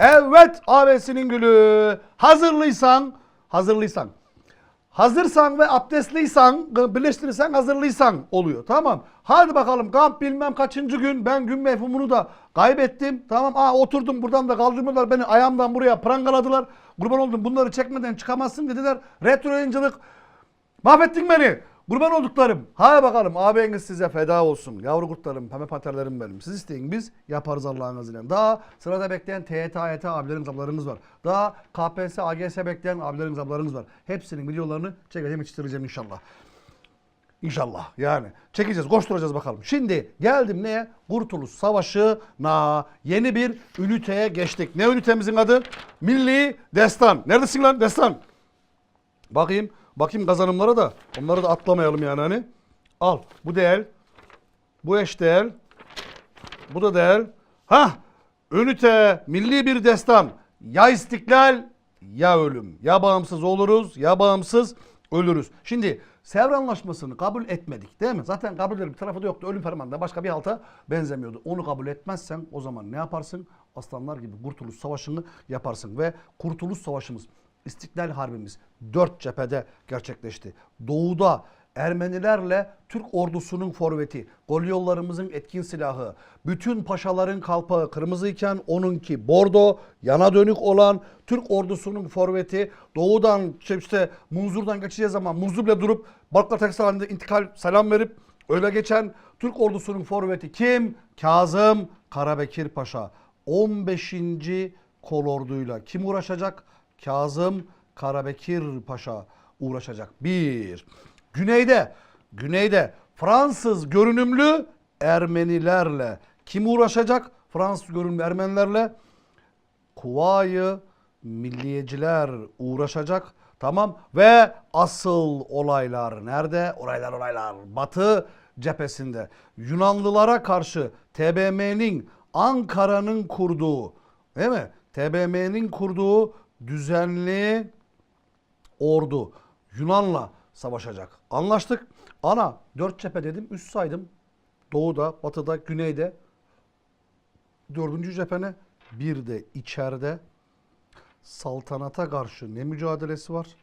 Evet abesinin gülü. Hazırlıysan, hazırlıysan. Hazırsan ve abdestliysen, birleştirirsen hazırlıysan oluyor. Tamam. Hadi bakalım kamp bilmem kaçıncı gün. Ben gün mefhumunu da kaybettim. Tamam. Aa oturdum buradan da kaldırmadılar beni ayağımdan buraya prangaladılar. Kurban oldum bunları çekmeden çıkamazsın dediler. Retro yayıncılık. Mahvettin beni. Kurban olduklarım. Hadi bakalım ağabeyiniz size feda olsun. Yavru kurtlarım, pembe paterlerim benim. Siz isteyin biz yaparız Allah'ın izniyle. Daha sırada bekleyen TYT, AYT abilerimiz ablalarımız var. Daha KPSS, AGS bekleyen abilerimiz ablalarımız var. Hepsinin videolarını çekeceğim, yetiştireceğim inşallah. İnşallah yani. Çekeceğiz, koşturacağız bakalım. Şimdi geldim neye? Kurtuluş Savaşı'na yeni bir üniteye geçtik. Ne ünitemizin adı? Milli Destan. Neredesin lan Destan? Bakayım. Bakayım kazanımlara da. Onları da atlamayalım yani hani. Al. Bu değil. Bu eş değil. Bu da değil. Ha, Ünite, milli bir destan. Ya istiklal ya ölüm. Ya bağımsız oluruz ya bağımsız ölürüz. Şimdi Sevr Anlaşması'nı kabul etmedik değil mi? Zaten kabul edilir bir tarafı da yoktu. Ölüm fermanında başka bir halta benzemiyordu. Onu kabul etmezsen o zaman ne yaparsın? Aslanlar gibi Kurtuluş Savaşı'nı yaparsın. Ve Kurtuluş Savaşımız İstiklal Harbimiz dört cephede gerçekleşti. Doğuda Ermenilerle Türk ordusunun forveti, gol yollarımızın etkin silahı, bütün paşaların kalpağı kırmızıyken onunki bordo, yana dönük olan Türk ordusunun forveti, doğudan işte, işte Munzur'dan geçeceği zaman Munzur bile durup Balklar Tekstil halinde intikal selam verip öyle geçen Türk ordusunun forveti kim? Kazım Karabekir Paşa. 15. kolorduyla kim uğraşacak? Kazım Karabekir Paşa uğraşacak. Bir. Güneyde, güneyde Fransız görünümlü Ermenilerle kim uğraşacak? Fransız görünümlü Ermenilerle Kuvayi milliyeciler uğraşacak. Tamam ve asıl olaylar nerede? Olaylar olaylar Batı cephesinde. Yunanlılara karşı TBMM'nin Ankara'nın kurduğu değil mi? TBMM'nin kurduğu düzenli ordu Yunan'la savaşacak. Anlaştık. Ana dört cephe dedim. Üst saydım. Doğuda, batıda, güneyde. Dördüncü cephene bir de içeride saltanata karşı ne mücadelesi var?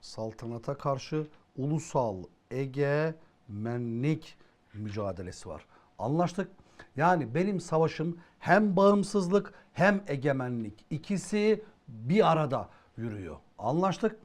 Saltanata karşı ulusal egemenlik mücadelesi var. Anlaştık. Yani benim savaşım hem bağımsızlık hem egemenlik ikisi bir arada yürüyor. Anlaştık.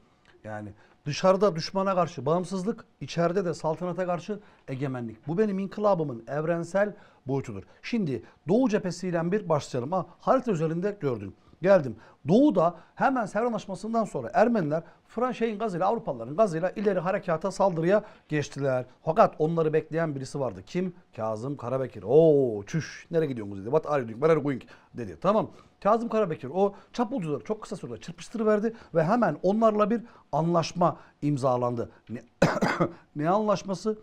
Yani dışarıda düşmana karşı bağımsızlık, içeride de saltanata karşı egemenlik. Bu benim inkılabımın evrensel boyutudur. Şimdi Doğu cephesiyle bir başlayalım. Ha, harita üzerinde gördün. Geldim. Doğu'da hemen Sevr Anlaşması'ndan sonra Ermeniler Fransız şeyin gazıyla Avrupalıların gazıyla ileri harekata saldırıya geçtiler. Fakat onları bekleyen birisi vardı. Kim? Kazım Karabekir. Oo çüş nereye gidiyorsunuz dedi. What are you doing? Where are you going? dedi. Tamam. Kazım Karabekir o çapulcuları çok kısa sürede çırpıştırıverdi ve hemen onlarla bir anlaşma imzalandı. Ne, ne anlaşması?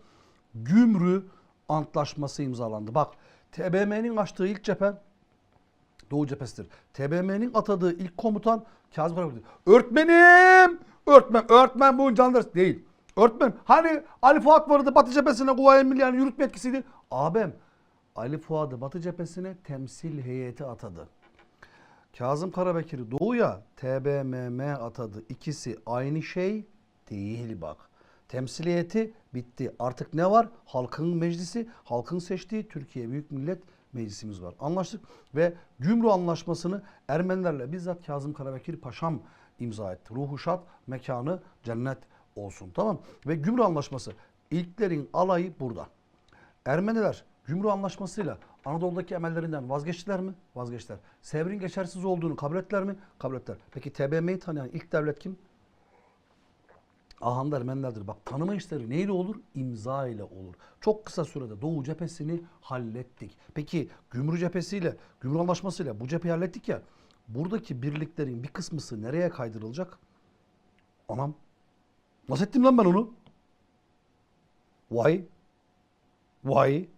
Gümrü Antlaşması imzalandı. Bak TBMM'nin açtığı ilk cephe Doğu cephesidir. TBMM'nin atadığı ilk komutan Kazım Karabekir. Öğretmenim! Öğretmen, öğretmen bu candır. Değil. Öğretmen, hani Ali Fuat vardı Batı cephesine Kuvayi Milliye'nin yürütme etkisiydi. Abim, Ali Fuat'ı Batı cephesine temsil heyeti atadı. Kazım Karabekir'i Doğu'ya TBMM atadı. İkisi aynı şey değil bak. Temsiliyeti bitti. Artık ne var? Halkın meclisi, halkın seçtiği Türkiye Büyük Millet Meclisimiz var. Anlaştık ve Gümrük Anlaşması'nı Ermenilerle bizzat Kazım Karabekir Paşam imza etti. Ruhu şad, mekanı cennet olsun. Tamam Ve Gümrük Anlaşması ilklerin alayı burada. Ermeniler Gümrük Anlaşması'yla Anadolu'daki emellerinden vazgeçtiler mi? Vazgeçtiler. Sevr'in geçersiz olduğunu kabul ettiler mi? Kabul ettiler. Peki TBMM'yi tanıyan ilk devlet kim? Ahanda Ermenilerdir. Bak tanıma işleri neyle olur? İmza ile olur. Çok kısa sürede Doğu cephesini hallettik. Peki Gümrük cephesiyle, Gümrük Anlaşması'yla bu cepheyi hallettik ya. Buradaki birliklerin bir kısmısı nereye kaydırılacak? Anam. Nasıl ettim lan ben onu? Vay. Vay.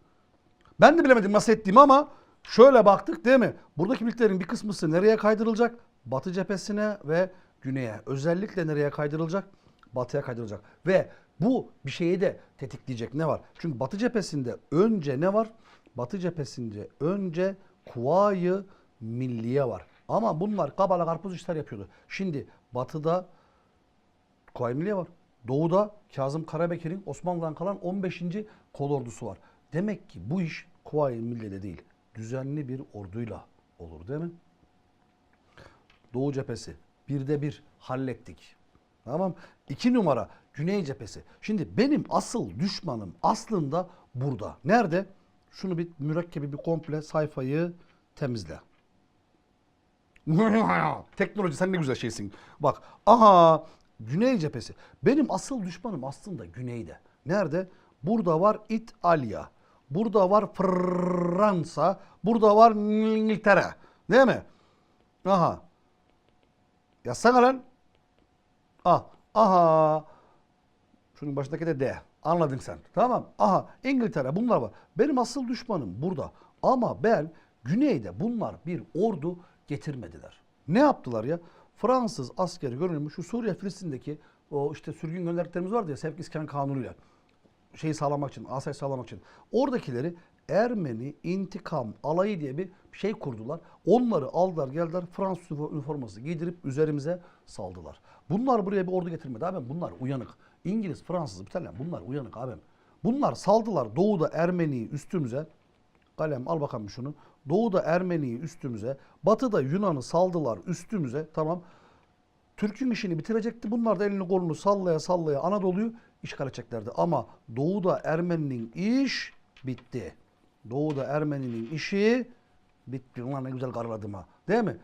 Ben de bilemedim nasıl ettiğimi ama şöyle baktık değil mi? Buradaki birliklerin bir kısmısı nereye kaydırılacak? Batı cephesine ve güneye. Özellikle nereye kaydırılacak? Batıya kaydırılacak. Ve bu bir şeyi de tetikleyecek ne var? Çünkü Batı cephesinde önce ne var? Batı cephesinde önce Kuvayi Milliye var. Ama bunlar kabala karpuz işler yapıyordu. Şimdi batıda Kuvayi Milliye var. Doğuda Kazım Karabekir'in Osmanlı'dan kalan 15. kolordusu var. Demek ki bu iş Kuvayi Milliye'de değil. Düzenli bir orduyla olur değil mi? Doğu cephesi. Birde bir hallettik. Tamam. İki numara Güney cephesi. Şimdi benim asıl düşmanım aslında burada. Nerede? Şunu bir mürekkebi bir komple sayfayı temizle. Teknoloji sen ne güzel şeysin. Bak aha Güney cephesi. Benim asıl düşmanım aslında güneyde. Nerede? Burada var İtalya. Burada var Fransa. Burada var İngiltere. Değil mi? Aha. Yazsana lan. Ah. Aha. Şunun başındaki de D. Anladın sen. Tamam. Aha İngiltere bunlar var. Benim asıl düşmanım burada. Ama ben güneyde bunlar bir ordu getirmediler. Ne yaptılar ya? Fransız askeri görünümü şu Suriye Filistin'deki o işte sürgün gönderdiklerimiz vardı ya sevk iskan kanunuyla şeyi sağlamak için, asayiş sağlamak için. Oradakileri Ermeni intikam alayı diye bir şey kurdular. Onları aldılar geldiler Fransız üniforması giydirip üzerimize saldılar. Bunlar buraya bir ordu getirmedi abim. Bunlar uyanık. İngiliz, Fransız, İtalyan bunlar uyanık abim. Bunlar saldılar doğuda Ermeni'yi üstümüze. Kalem al bakalım şunu. Doğuda Ermeni'yi üstümüze. Batıda Yunan'ı saldılar üstümüze. Tamam. Türk'ün işini bitirecekti. Bunlar da elini kolunu sallaya sallaya Anadolu'yu işgal edeceklerdi. Ama Doğu'da Ermeni'nin iş bitti. Doğu'da Ermeni'nin işi bitti. Ulan ne güzel karaladım ha. Değil mi?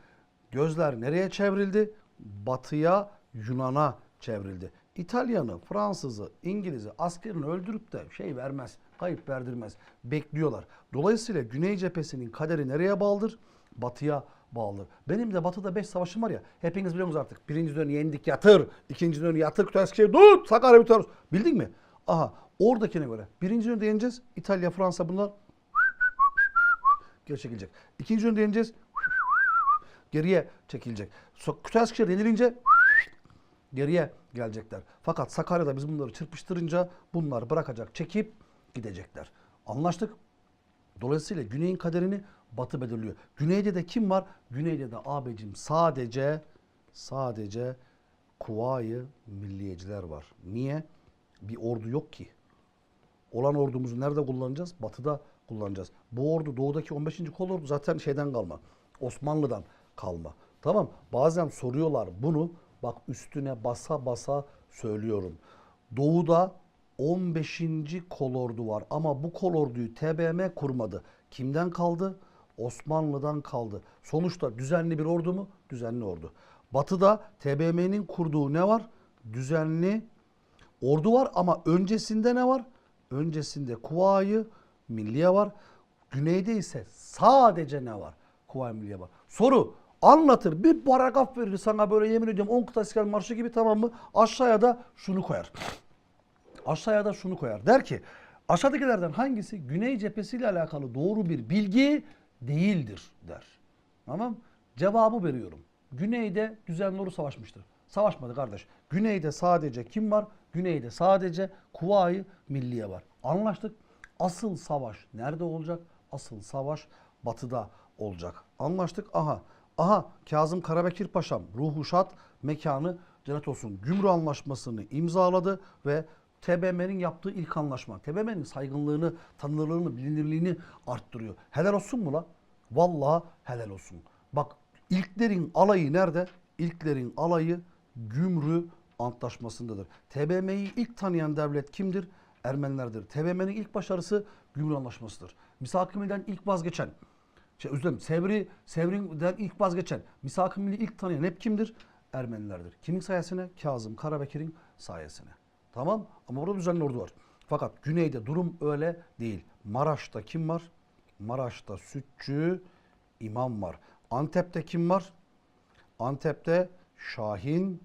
Gözler nereye çevrildi? Batıya, Yunan'a çevrildi. İtalyanı, Fransızı, İngiliz'i askerini öldürüp de şey vermez, kayıp verdirmez. Bekliyorlar. Dolayısıyla Güney cephesinin kaderi nereye bağlıdır? Batıya bağlıdır. Benim de batıda 5 savaşım var ya. Hepiniz biliyorsunuz artık. Birinci dönü yendik yatır. ikinci dönü yatır. Kütahya tut. Sakarya bitiyoruz. Bildin mi? Aha. Oradakine göre. Birinci dönü yeneceğiz. İtalya, Fransa bunlar geri çekilecek. İkinci dönü yeneceğiz. Geriye çekilecek. So- Kütahya yenilince geriye gelecekler. Fakat Sakarya'da biz bunları çırpıştırınca bunlar bırakacak, çekip gidecekler. Anlaştık. Dolayısıyla Güney'in kaderini Batı belirliyor. Güneyde de kim var? Güneyde de abicim sadece sadece Kuvayi Milliyeciler var. Niye? Bir ordu yok ki. Olan ordumuzu nerede kullanacağız? Batı'da kullanacağız. Bu ordu doğudaki 15. kolordu zaten şeyden kalma. Osmanlı'dan kalma. Tamam. Bazen soruyorlar bunu. Bak üstüne basa basa söylüyorum. Doğuda 15. kolordu var ama bu kolorduyu TBMM kurmadı. Kimden kaldı? Osmanlı'dan kaldı. Sonuçta düzenli bir ordu mu? Düzenli ordu. Batı'da TBMM'nin kurduğu ne var? Düzenli ordu var ama öncesinde ne var? Öncesinde Kuvayi Milliye var. Güneyde ise sadece ne var? Kuvayi Milliye var. Soru anlatır. Bir paragraf verir sana böyle yemin ediyorum 10 kıta Marşı gibi tamam mı? Aşağıya da şunu koyar. Aşağıya da şunu koyar. Der ki aşağıdakilerden hangisi Güney cephesiyle alakalı doğru bir bilgi değildir der. Tamam Cevabı veriyorum. Güneyde düzenli ordu savaşmıştır. Savaşmadı kardeş. Güneyde sadece kim var? Güneyde sadece Kuvayi Milliye var. Anlaştık. Asıl savaş nerede olacak? Asıl savaş batıda olacak. Anlaştık. Aha. Aha Kazım Karabekir Paşam ruhu şad mekanı cennet olsun. Gümrü anlaşmasını imzaladı ve TBMM'nin yaptığı ilk anlaşma. TBMM'nin saygınlığını, tanınırlığını, bilinirliğini arttırıyor. Helal olsun mu la? Vallahi helal olsun. Bak ilklerin alayı nerede? İlklerin alayı Gümrü Antlaşması'ndadır. TBMM'yi ilk tanıyan devlet kimdir? Ermenilerdir. TBMM'nin ilk başarısı Gümrü Anlaşması'dır. Misak-ı Milli'den ilk vazgeçen, şey özür Sevri, Sevrin'den ilk vazgeçen, Misak-ı ilk tanıyan hep kimdir? Ermenilerdir. Kimin sayesine? Kazım Karabekir'in sayesine. Tamam ama orada düzenli ordu var. Fakat güneyde durum öyle değil. Maraş'ta kim var? Maraş'ta Sütçü imam var. Antep'te kim var? Antep'te Şahin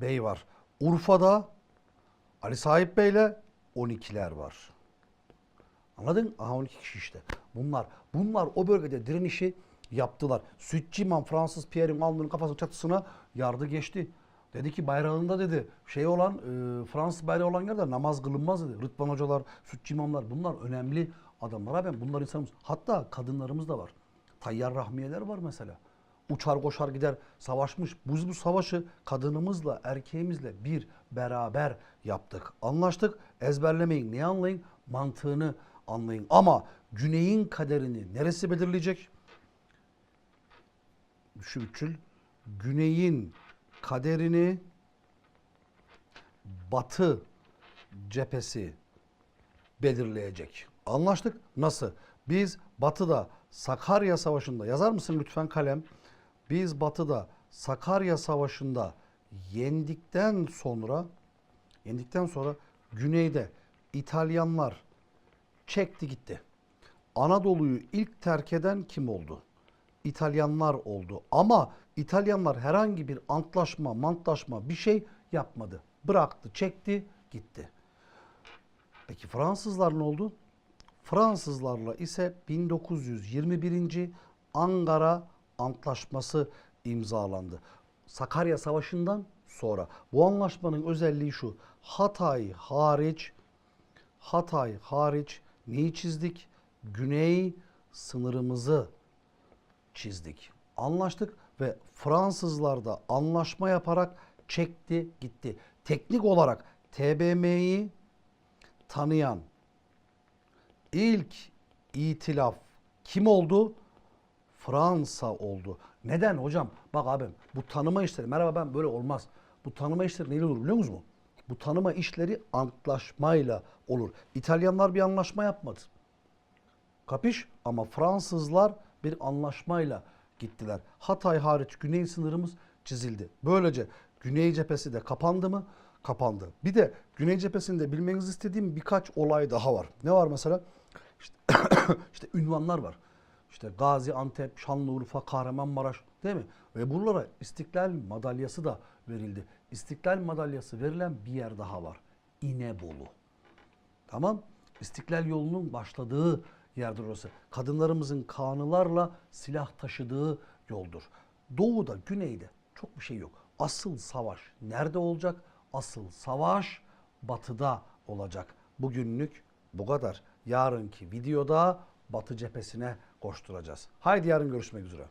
Bey var. Urfa'da Ali Sahip Bey'le 12'ler var. Anladın? Aha 12 kişi işte. Bunlar bunlar o bölgede direnişi yaptılar. Sütçü imam Fransız Pierre'in alnının kafasının çatısına yardı geçti. Dedi ki bayrağında dedi şey olan e, Fransız bayrağı olan yerde namaz kılınmaz dedi. Rıdvan hocalar, sütçü bunlar önemli adamlar. Ben bunlar insanımız. Hatta kadınlarımız da var. Tayyar Rahmiyeler var mesela. Uçar koşar gider savaşmış. Biz bu savaşı kadınımızla erkeğimizle bir beraber yaptık. Anlaştık. Ezberlemeyin. Ne anlayın? Mantığını anlayın. Ama güneyin kaderini neresi belirleyecek? Şu üçül. Güneyin kaderini batı cephesi belirleyecek. Anlaştık. Nasıl? Biz Batı'da Sakarya Savaşı'nda yazar mısın lütfen kalem? Biz Batı'da Sakarya Savaşı'nda yendikten sonra yendikten sonra güneyde İtalyanlar çekti gitti. Anadolu'yu ilk terk eden kim oldu? İtalyanlar oldu. Ama İtalyanlar herhangi bir antlaşma, mantlaşma bir şey yapmadı. Bıraktı, çekti, gitti. Peki Fransızlar ne oldu? Fransızlarla ise 1921. Ankara Antlaşması imzalandı. Sakarya Savaşı'ndan sonra. Bu anlaşmanın özelliği şu. Hatay hariç Hatay hariç neyi çizdik? Güney sınırımızı çizdik. Anlaştık ve Fransızlar da anlaşma yaparak çekti gitti. Teknik olarak TBMM'yi tanıyan ilk itilaf kim oldu? Fransa oldu. Neden hocam? Bak abim bu tanıma işleri merhaba ben böyle olmaz. Bu tanıma işleri neyle olur biliyor musunuz? Bu tanıma işleri antlaşmayla olur. İtalyanlar bir anlaşma yapmadı. Kapış? Ama Fransızlar bir anlaşmayla gittiler. Hatay hariç güney sınırımız çizildi. Böylece güney cephesi de kapandı mı? Kapandı. Bir de güney cephesinde bilmenizi istediğim birkaç olay daha var. Ne var mesela? İşte, işte ünvanlar var. İşte Gazi, Antep, Şanlıurfa, Kahramanmaraş değil mi? Ve buralara İstiklal madalyası da verildi. İstiklal madalyası verilen bir yer daha var. İnebolu. Tamam. İstiklal yolunun başladığı yerdir orası. Kadınlarımızın kanılarla silah taşıdığı yoldur. Doğuda, güneyde çok bir şey yok. Asıl savaş nerede olacak? Asıl savaş batıda olacak. Bugünlük bu kadar. Yarınki videoda batı cephesine koşturacağız. Haydi yarın görüşmek üzere.